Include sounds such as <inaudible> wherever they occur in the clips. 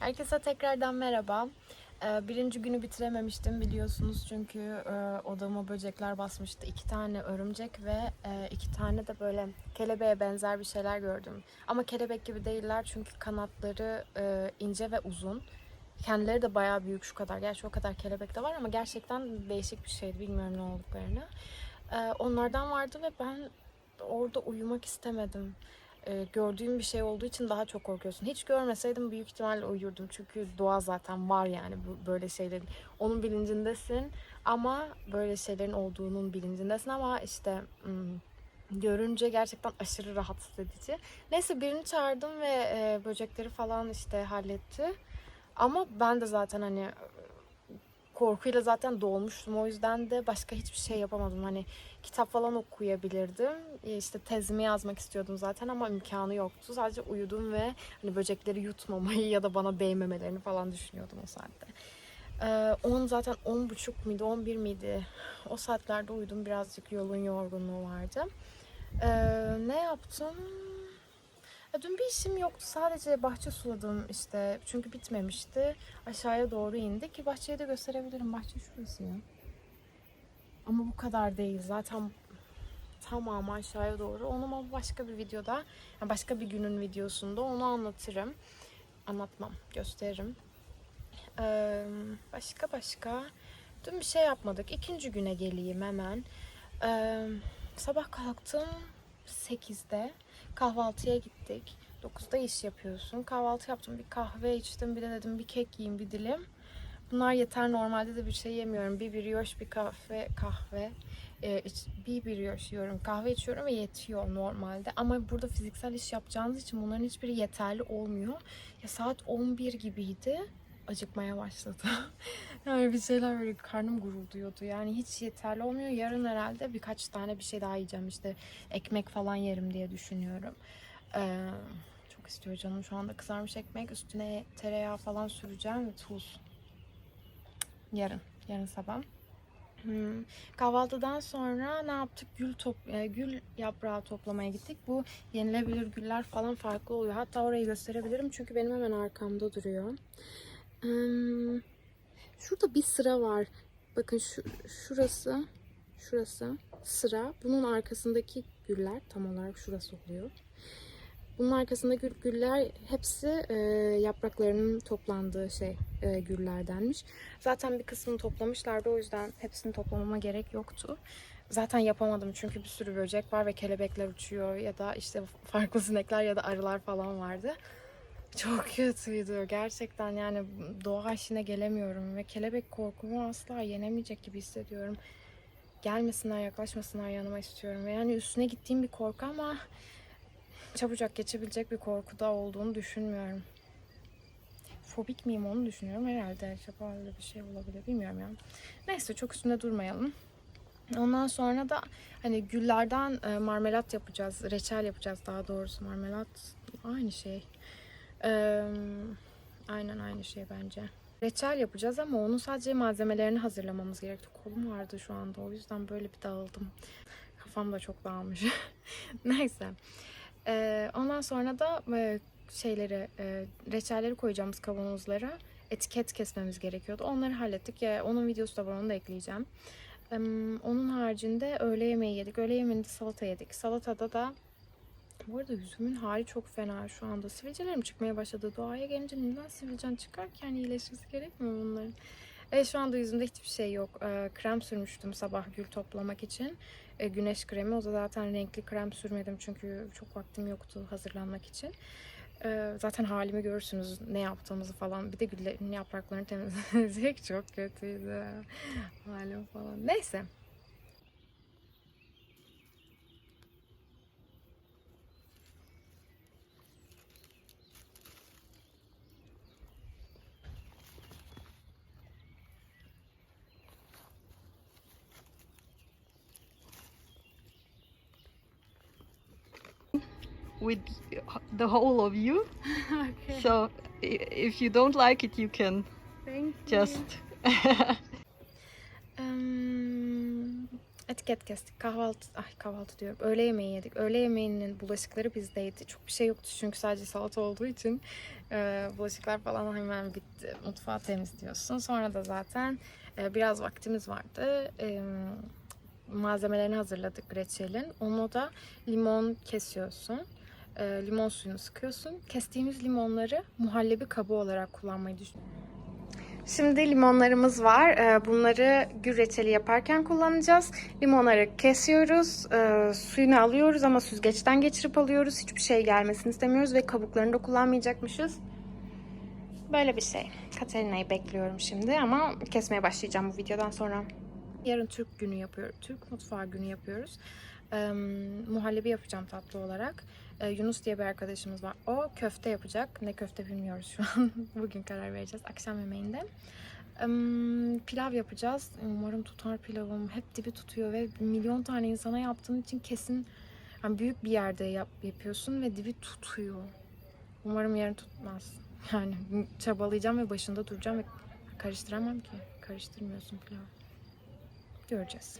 Herkese tekrardan merhaba. Ee, Birinci günü bitirememiştim biliyorsunuz çünkü e, odama böcekler basmıştı. İki tane örümcek ve e, iki tane de böyle kelebeğe benzer bir şeyler gördüm. Ama kelebek gibi değiller çünkü kanatları e, ince ve uzun. Kendileri de bayağı büyük şu kadar. Gerçi o kadar kelebek de var ama gerçekten değişik bir şeydi. Bilmiyorum ne olduklarını. Ee, Onlardan vardı ve ben orada uyumak istemedim e, gördüğüm bir şey olduğu için daha çok korkuyorsun. Hiç görmeseydim büyük ihtimalle uyurdum. Çünkü doğa zaten var yani bu böyle şeylerin. Onun bilincindesin ama böyle şeylerin olduğunun bilincindesin ama işte hmm, görünce gerçekten aşırı rahatsız edici. Neyse birini çağırdım ve e, böcekleri falan işte halletti. Ama ben de zaten hani korkuyla zaten dolmuştum. O yüzden de başka hiçbir şey yapamadım. Hani kitap falan okuyabilirdim. E, İşte tezimi yazmak istiyordum zaten ama imkanı yoktu. Sadece uyudum ve hani böcekleri yutmamayı ya da bana değmemelerini falan düşünüyordum o saatte. Ee, 10 zaten 10 buçuk muydu 11 miydi? O saatlerde uyudum. Birazcık yolun yorgunluğu vardı. Ee, ne yaptım? Dün bir işim yoktu. Sadece bahçe suladım işte. Çünkü bitmemişti. Aşağıya doğru indik ki bahçeyi de gösterebilirim. Bahçe şurası ya. Ama bu kadar değil. Zaten tamamı aşağıya doğru. Onu ama başka bir videoda, yani başka bir günün videosunda onu anlatırım. Anlatmam, gösteririm. Ee, başka başka. Dün bir şey yapmadık. İkinci güne geleyim hemen. Ee, sabah kalktım 8'de. Kahvaltıya gittik. 9'da iş yapıyorsun. Kahvaltı yaptım. Bir kahve içtim. Bir de dedim bir kek yiyeyim bir dilim. Bunlar yeter. Normalde de bir şey yemiyorum. Bir brioche, bir kahve, kahve. Ee, iç- bir brioche yiyorum. Kahve içiyorum ve yetiyor normalde. Ama burada fiziksel iş yapacağınız için bunların hiçbiri yeterli olmuyor. Ya saat 11 gibiydi. Acıkmaya başladı. <laughs> yani bir şeyler böyle karnım gurulduyordu. Yani hiç yeterli olmuyor. Yarın herhalde birkaç tane bir şey daha yiyeceğim. İşte ekmek falan yerim diye düşünüyorum. Ee, çok istiyor canım şu anda kızarmış ekmek. Üstüne tereyağı falan süreceğim ve tuz. Yarın. Yarın sabah. Hmm. Kahvaltıdan sonra ne yaptık? Gül top e, gül yaprağı toplamaya gittik. Bu yenilebilir güller falan farklı oluyor. Hatta orayı gösterebilirim çünkü benim hemen arkamda duruyor. Şurada bir sıra var. Bakın şu, şurası, şurası sıra. Bunun arkasındaki güller tam olarak şurası oluyor. Bunun arkasındaki güller hepsi e, yapraklarının toplandığı şey e, güllerdenmiş. Zaten bir kısmını toplamışlardı o yüzden hepsini toplamama gerek yoktu. Zaten yapamadım çünkü bir sürü böcek var ve kelebekler uçuyor ya da işte farklı <laughs> sinekler ya da arılar falan vardı. Çok kötüydü gerçekten yani doğa işine gelemiyorum ve kelebek korkumu asla yenemeyecek gibi hissediyorum. Gelmesinler yaklaşmasınlar yanıma istiyorum ve yani üstüne gittiğim bir korku ama çabucak geçebilecek bir korku da olduğunu düşünmüyorum. Fobik miyim onu düşünüyorum herhalde. Acaba öyle bir şey olabilir bilmiyorum ya. Neyse çok üstünde durmayalım. Ondan sonra da hani güllerden e, marmelat yapacağız. Reçel yapacağız daha doğrusu. Marmelat aynı şey. Aynen aynı şey bence. Reçel yapacağız ama onun sadece malzemelerini hazırlamamız gerekti. Kolum vardı şu anda o yüzden böyle bir dağıldım. Kafam da çok dağılmış. <laughs> Neyse. Ee, ondan sonra da e, şeyleri, e, reçelleri koyacağımız kavanozlara etiket kesmemiz gerekiyordu. Onları hallettik. Ya, onun videosu da var onu da ekleyeceğim. Ee, onun haricinde öğle yemeği yedik. Öğle yemeğinde salata yedik. Salatada da bu arada yüzümün hali çok fena şu anda. Sivilcelerim çıkmaya başladı. Doğaya gelince neden sivilcen çıkar ki? Yani iyileşmesi gerekmiyor bunların? Evet şu anda yüzümde hiçbir şey yok. Ee, krem sürmüştüm sabah gül toplamak için. Ee, güneş kremi. O da zaten renkli krem sürmedim çünkü çok vaktim yoktu hazırlanmak için. Ee, zaten halimi görürsünüz ne yaptığımızı falan. Bir de güllerin yapraklarını temizledik. <laughs> çok kötüydü. Halim falan. Neyse. With the whole of you. <laughs> okay. So if you don't like it, you can Thank just. Em, <laughs> etiket kestik. Kahvaltı, ay kahvaltı diyorum. Öğle yemeği yedik. Öğle yemeğinin bulaşıkları bizdeydi. Çok bir şey yoktu çünkü sadece salata olduğu için e, bulaşıklar falan hemen bitti. Mutfağı temizliyorsun. Sonra da zaten e, biraz vaktimiz vardı. E, malzemelerini hazırladık reçelin. Onu da limon kesiyorsun. E, limon suyunu sıkıyorsun. Kestiğimiz limonları muhallebi kabı olarak kullanmayı düşünüyorum. Şimdi limonlarımız var. Ee, Bunları gül reçeli yaparken kullanacağız. Limonları kesiyoruz, e, suyunu alıyoruz ama süzgeçten geçirip alıyoruz. Hiçbir şey gelmesini istemiyoruz ve kabuklarını da kullanmayacakmışız. Böyle bir şey. Katerina'yı bekliyorum şimdi ama kesmeye başlayacağım bu videodan sonra. Yarın Türk günü yapıyoruz. Türk mutfağı günü yapıyoruz. Ee, muhallebi yapacağım tatlı olarak. Ee, Yunus diye bir arkadaşımız var. O köfte yapacak. Ne köfte bilmiyoruz şu an. <laughs> Bugün karar vereceğiz akşam yemeğinde. Pilav yapacağız. Umarım tutar pilavım. Hep dibi tutuyor ve milyon tane insana yaptığın için kesin yani büyük bir yerde yap, yapıyorsun ve dibi tutuyor. Umarım yarın tutmaz. <laughs> Yani çabalayacağım ve başında duracağım ve karıştıramam ki. Karıştırmıyorsun pilavı. Göreceğiz.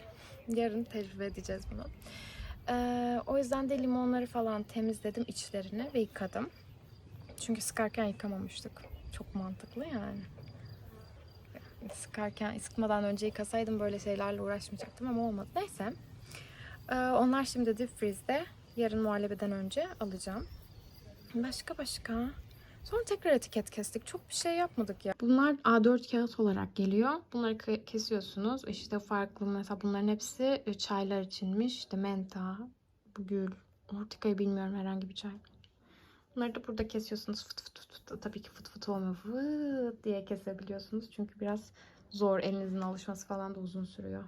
Yarın tecrübe edeceğiz bunu. Ee, o yüzden de limonları falan temizledim içlerini ve yıkadım. Çünkü sıkarken yıkamamıştık. Çok mantıklı yani. Sıkarken, sıkmadan önce yıkasaydım böyle şeylerle uğraşmayacaktım ama olmadı. Neyse. Ee, onlar şimdi deep freeze'de. Yarın muhallebeden önce alacağım. Başka başka. Sonra tekrar etiket kestik. Çok bir şey yapmadık ya. Bunlar A4 kağıt olarak geliyor. Bunları ke- kesiyorsunuz. İşte farklı mesela bunların hepsi e, çaylar içinmiş. İşte menta, gül, ortikayı bilmiyorum herhangi bir çay. Bunları da burada kesiyorsunuz. Fıt fıt fıt fıt. Tabii ki fıt fıt olmuyor. Fıt diye kesebiliyorsunuz. Çünkü biraz zor. Elinizin alışması falan da uzun sürüyor.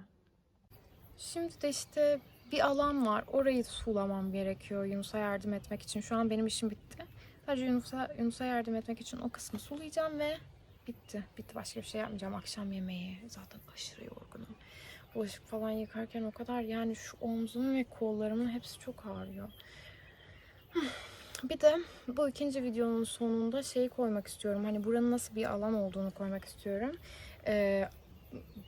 Şimdi de işte bir alan var. Orayı sulamam gerekiyor Yunus'a yardım etmek için. Şu an benim işim bitti. Sadece Yunus'a Yunus'a yardım etmek için o kısmı sulayacağım ve bitti. Bitti. Başka bir şey yapmayacağım. Akşam yemeği. Zaten aşırı yorgunum. Bulaşık falan yıkarken o kadar yani şu omzum ve kollarımın hepsi çok ağrıyor. Bir de bu ikinci videonun sonunda şey koymak istiyorum. Hani buranın nasıl bir alan olduğunu koymak istiyorum. Ee,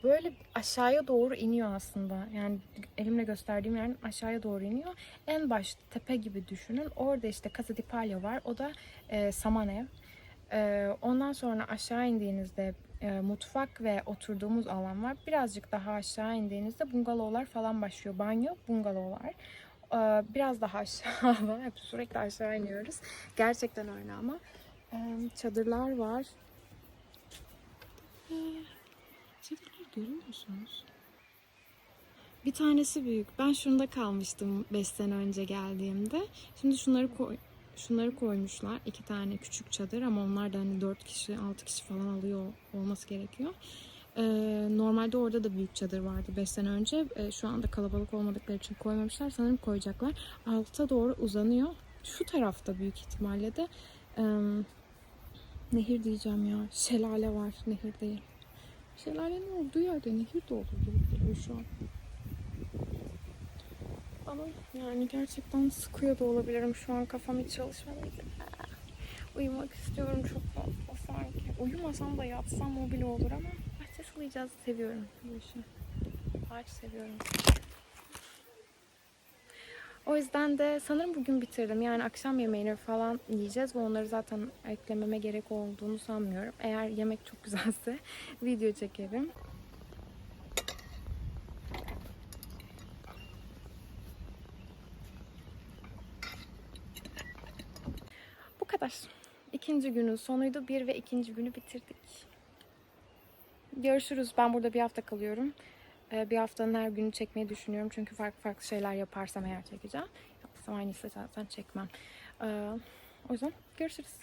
böyle aşağıya doğru iniyor aslında. Yani elimle gösterdiğim yerden aşağıya doğru iniyor. En başta tepe gibi düşünün. Orada işte Casa di Paglia var. O da e, saman ev. E, ondan sonra aşağı indiğinizde e, mutfak ve oturduğumuz alan var. Birazcık daha aşağı indiğinizde bungalovlar falan başlıyor. Banyo, bungalovlar. E, biraz daha aşağıda. <laughs> Hep sürekli aşağı iniyoruz. Gerçekten öyle ama. E, çadırlar var. E, çadırları görüyor musunuz? Bir tanesi büyük. Ben şunda kalmıştım 5 sene önce geldiğimde. Şimdi şunları koy şunları koymuşlar. iki tane küçük çadır ama onlar da hani 4 kişi 6 kişi falan alıyor olması gerekiyor. Ee, normalde orada da büyük çadır vardı 5 sene önce. Ee, şu anda kalabalık olmadıkları için koymamışlar. Sanırım koyacaklar. Alta doğru uzanıyor. Şu tarafta büyük ihtimalle de e, nehir diyeceğim ya. Şelale var. Nehir değil. Şelalenin olduğu yerde nehir olur gibi geliyor şu an. Ama yani gerçekten sıkıyor da olabilirim. Şu an kafam hiç çalışmadı. Uyumak istiyorum çok fazla sanki. Uyumasam da yatsam o bile olur ama bahçe sulayacağız. Seviyorum bu işi. Ağaç seviyorum. O yüzden de sanırım bugün bitirdim. Yani akşam yemeğini falan yiyeceğiz ve onları zaten eklememe gerek olduğunu sanmıyorum. Eğer yemek çok güzelse <laughs> video çekerim. Bu kadar. İkinci günün sonuydu. Bir ve ikinci günü bitirdik. Görüşürüz. Ben burada bir hafta kalıyorum. Ee, Bir haftanın her günü çekmeyi düşünüyorum. Çünkü farklı farklı şeyler yaparsam eğer çekeceğim. Yapmasam aynıysa zaten çekmem. Ee, O yüzden görüşürüz.